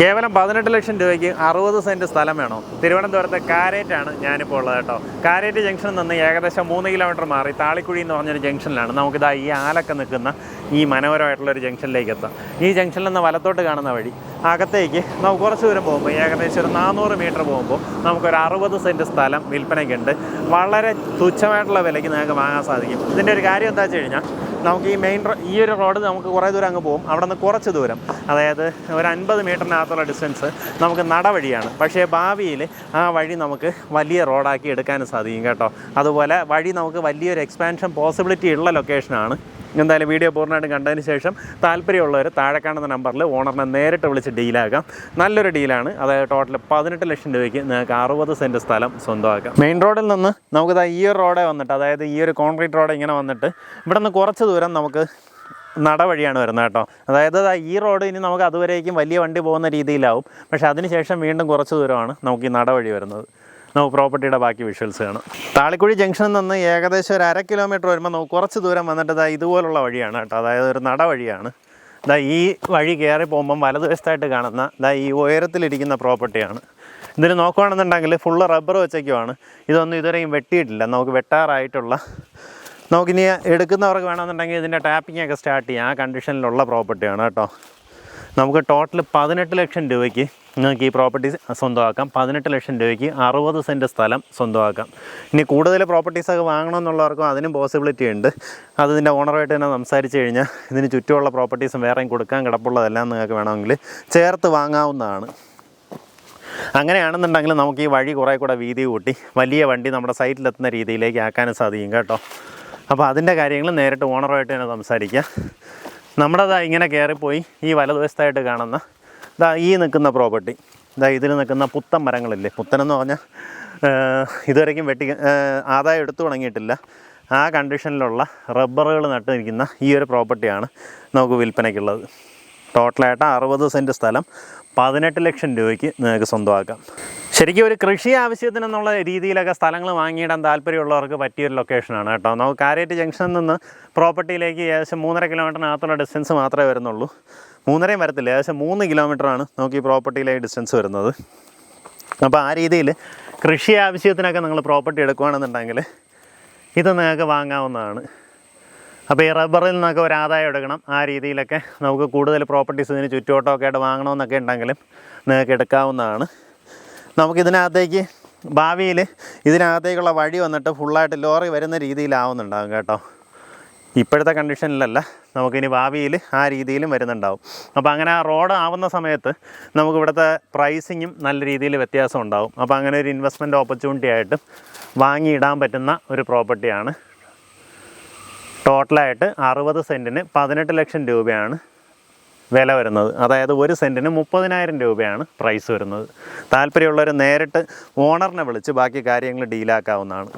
കേവലം പതിനെട്ട് ലക്ഷം രൂപയ്ക്ക് അറുപത് സെന്റ് സ്ഥലം വേണോ? തിരുവനന്തപുരത്തെ കാരേറ്റാണ് ഞാനിപ്പോൾ ഉള്ളത് കേട്ടോ. കാരേറ്റ് ജംഗ്ഷനിൽ നിന്ന് ഏകദേശം മൂന്ന് കിലോമീറ്റർ മാറി താളിക്കുഴി എന്ന് പറഞ്ഞൊരു ജംഗ്ഷനിലാണ്. നമുക്കിതാ ഈ ആലൊക്കെ നിൽക്കുന്ന ഈ മനോഹരമായിട്ടുള്ള ഒരു ജംഗ്ഷനിലേക്ക് എത്താം. ഈ ജംഗ്ഷനിൽ നിന്ന് വലത്തോട്ട് കാണുന്ന വഴി അകത്തേക്ക് നമുക്ക് കുറച്ച് ദൂരം പോകുമ്പോൾ ഏകദേശം ഒരു നാനൂറ് മീറ്റർ പോകുമ്പോൾ നമുക്കൊരു അറുപത് സെന്റ് സ്ഥലം വിൽപ്പനയ്ക്കുണ്ട്. വളരെ തുച്ഛമായിട്ടുള്ള വിലയ്ക്ക് നിങ്ങൾക്ക് വാങ്ങാൻ സാധിക്കും. ഇതിന്റെ ഒരു കാര്യം എന്താ വെച്ച് കഴിഞ്ഞാൽ നമുക്ക് ഈ മെയിൻ ഈ ഒരു റോഡ് നമുക്ക് കുറേ ദൂരം അങ്ങ് പോകും. അവിടെ നിന്ന് കുറച്ച് ദൂരം. അതായത് ഒരു അൻപത് മീറ്ററിനകത്തുള്ള ഡിസ്റ്റൻസ് നമുക്ക് നടവഴിയാണ്. പക്ഷേ ഭാവിയിൽ ആ വഴി നമുക്ക് വലിയ റോഡാക്കി എടുക്കാനും സാധിക്കും കേട്ടോ. അതുപോലെ വഴി നമുക്ക് വലിയൊരു എക്സ്പാൻഷൻ പോസിബിലിറ്റി ഉള്ള ലൊക്കേഷനാണ് എന്തായാലും വീഡിയോ പൂർണമായിട്ടും കണ്ടതിന് ശേഷം താല്പര്യമുള്ളവർ താഴെ കാണുന്ന നമ്പറിൽ ഓണറിനെ നേരിട്ട് വിളിച്ച് ഡീലാക്കാം. നല്ലൊരു ഡീലാണ്. അതായത് ടോട്ടൽ പതിനെട്ട് ലക്ഷം രൂപയ്ക്ക് നിങ്ങൾക്ക് അറുപത് സെന്റ് സ്ഥലം സ്വന്തമാക്കാം. മെയിൻ റോഡിൽ നിന്ന് നമുക്ക് ഈ ഒരു റോഡേ വന്നിട്ട് അതായത് ഈ ഒരു കോൺക്രീറ്റ് റോഡ് ഇങ്ങനെ വന്നിട്ട് ഇവിടെ നിന്ന് കുറച്ച് ദൂരം നമുക്ക് നടവഴിയാണ് വരുന്നത് കേട്ടോ. അതായത് ഈ റോഡ് ഇനി നമുക്ക് അതുവരേക്കും വലിയ വണ്ടി പോകുന്ന രീതിയിലാവും. പക്ഷേ അതിനുശേഷം വീണ്ടും കുറച്ച് ദൂരമാണ് നമുക്ക് ഈ നടവഴി വരുന്നത്. നമുക്ക് പ്രോപ്പർട്ടിയുടെ ബാക്കി വിഷ്വൽസ് കാണാം. താളിക്കുഴി ജംഗ്ഷനിൽ നിന്ന് ഏകദേശം ഒരു അര കിലോമീറ്റർ വരുമ്പോൾ നമുക്ക് കുറച്ച് ദൂരം വന്നിട്ട് ദാ ഇതുപോലുള്ള വഴിയാണ് കേട്ടോ. അതായത് ഒരു നടവഴിയാണ് ഇതാ ഈ വഴി കയറി പോകുമ്പം വലതുവശത്തായിട്ട് കാണുന്ന ഇതാ ഈ ഉയരത്തിലിരിക്കുന്ന പ്രോപ്പർട്ടിയാണ്. ഇതിൽ നോക്കുകയാണെന്നുണ്ടെങ്കിൽ ഫുള്ള് റബ്ബർ വെച്ചേക്കുവാണ്. ഇതൊന്നും ഇതുവരെയും വെട്ടിയിട്ടില്ല. നമുക്ക് വെട്ടാറായിട്ടുള്ള നമുക്കിനി എടുക്കുന്നവർക്ക് വേണമെന്നുണ്ടെങ്കിൽ ഇതിന്റെ ടാപ്പിംഗ് ഒക്കെ സ്റ്റാർട്ട് ചെയ്യാം. ആ കണ്ടീഷനിലുള്ള പ്രോപ്പർട്ടിയാണ് കേട്ടോ. നമുക്ക് ടോട്ടൽ പതിനെട്ട് ലക്ഷം രൂപയ്ക്ക് നിങ്ങൾക്ക് ഈ പ്രോപ്പർട്ടി സ്വന്തമാക്കാം. പതിനെട്ട് ലക്ഷം രൂപയ്ക്ക് അറുപത് സെന്റ് സ്ഥലം സ്വന്തമാക്കാം. ഇനി കൂടുതൽ പ്രോപ്പർട്ടീസൊക്കെ വാങ്ങണമെന്നുള്ളവർക്കും അതിനും പോസിബിലിറ്റി ഉണ്ട്. അത് ഇതിന്റെ ഓണറായിട്ട് തന്നെ സംസാരിച്ച് കഴിഞ്ഞാൽ ഇതിന് ചുറ്റുമുള്ള പ്രോപ്പർട്ടീസും വേറെയും കൊടുക്കാൻ കിടപ്പുള്ളതെല്ലാം നിങ്ങൾക്ക് വേണമെങ്കിൽ ചേർത്ത് വാങ്ങാവുന്നതാണ്. അങ്ങനെയാണെന്നുണ്ടെങ്കിൽ നമുക്ക് ഈ വഴി കുറേ കൂടെ വീതി കൂട്ടി വലിയ വണ്ടി നമ്മുടെ സൈറ്റിലെത്തുന്ന രീതിയിലേക്ക് ആക്കാനും സാധിക്കും കേട്ടോ. അപ്പോൾ അതിന്റെ കാര്യങ്ങൾ നേരിട്ട് ഓണറുമായിട്ട് തന്നെ സംസാരിക്കുക നമ്മുടെ അതാ ഇങ്ങനെ കയറിപ്പോയി ഈ വലതുവശത്തായിട്ട് കാണുന്ന ഇതാ ഈ നിൽക്കുന്ന പ്രോപ്പർട്ടി. ഇതാ ഇതിൽ നിൽക്കുന്ന പുത്തൻ മരങ്ങളില്ലേ? പുത്തനെന്ന് പറഞ്ഞാൽ ഇതുവരെയ്ക്കും വെട്ടി ആദായം എടുത്തു തുടങ്ങിയിട്ടില്ല. ആ കണ്ടീഷനിലുള്ള റബ്ബറുകൾ നട്ടിരിക്കുന്ന ഈ ഒരു പ്രോപ്പർട്ടിയാണ് നമുക്ക് വിൽപ്പനയ്ക്കുള്ളത്. ടോട്ടലായിട്ട് അറുപത് സെന്റ് സ്ഥലം പതിനെട്ട് ലക്ഷം രൂപയ്ക്ക് നിങ്ങൾക്ക് സ്വന്തമാക്കാം. ശരിക്കും ഒരു കൃഷി ആവശ്യത്തിനെന്നുള്ള രീതിയിലൊക്കെ സ്ഥലങ്ങൾ വാങ്ങിയിടാൻ താല്പര്യമുള്ളവർക്ക് പറ്റിയൊരു ലൊക്കേഷനാണ് കേട്ടോ. നമുക്ക് കാരേറ്റ് ജംഗ്ഷനിൽ നിന്ന് പ്രോപ്പർട്ടിയിലേക്ക് ഏകദേശം മൂന്നര കിലോമീറ്ററിനകത്തുള്ള ഡിസ്റ്റൻസ് മാത്രമേ വരുന്നുള്ളൂ. മൂന്നരയും വരത്തില്ല ഏകദേശം മൂന്ന് കിലോമീറ്ററാണ് നമുക്ക് ഈ പ്രോപ്പർട്ടിയിലേക്ക് ഡിസ്റ്റൻസ് വരുന്നത്. അപ്പോൾ ആ രീതിയിൽ കൃഷി ആവശ്യത്തിനൊക്കെ നിങ്ങൾ പ്രോപ്പർട്ടി എടുക്കുകയാണെന്നുണ്ടെങ്കിൽ ഇത് നിങ്ങൾക്ക് വാങ്ങാവുന്നതാണ്. അപ്പോൾ ഈ റബ്ബറിൽ നിന്നൊക്കെ ഒരു ആദായം എടുക്കണം. ആ രീതിയിലൊക്കെ നമുക്ക് കൂടുതൽ പ്രോപ്പർട്ടീസ് ഇതിന് ചുറ്റുവട്ടമൊക്കെ ആയിട്ട് വാങ്ങണമെന്നൊക്കെ ഉണ്ടെങ്കിലും നിങ്ങൾക്ക് എടുക്കാവുന്നതാണ്. നമുക്കിതിനകത്തേക്ക് ഭാവിയിൽ ഇതിനകത്തേക്കുള്ള വഴി വന്നിട്ട് ഫുള്ളായിട്ട് ലോറി വരുന്ന രീതിയിലാവുന്നുണ്ടാകും കേട്ടോ. ഇപ്പോഴത്തെ കണ്ടീഷനിലല്ല നമുക്കിനി ഭാവിയിൽ ആ രീതിയിലും വരുന്നുണ്ടാവും. അപ്പോൾ അങ്ങനെ ആ റോഡ് ആവുന്ന സമയത്ത് നമുക്ക് ഇവിടുത്തെ പ്രൈസിങ്ങും നല്ല രീതിയിൽ വ്യത്യാസം ഉണ്ടാവും. അപ്പോൾ അങ്ങനെ ഒരു ഇൻവെസ്റ്റ്മെന്റ് ഓപ്പർച്യൂണിറ്റി ആയിട്ട് വാങ്ങിയിടാൻ പറ്റുന്ന ഒരു പ്രോപ്പർട്ടിയാണ് ടോട്ടലായിട്ട് അറുപത് സെന്റിന് പതിനെട്ട് ലക്ഷം രൂപയാണ് വില വരുന്നത്. അതായത് ഒരു സെന്റിന് മുപ്പതിനായിരം രൂപയാണ് പ്രൈസ് വരുന്നത്. താല്പര്യമുള്ളവർ നേരിട്ട് ഓണറിനെ വിളിച്ച് ബാക്കി കാര്യങ്ങൾ ഡീലാക്കാവുന്നതാണ്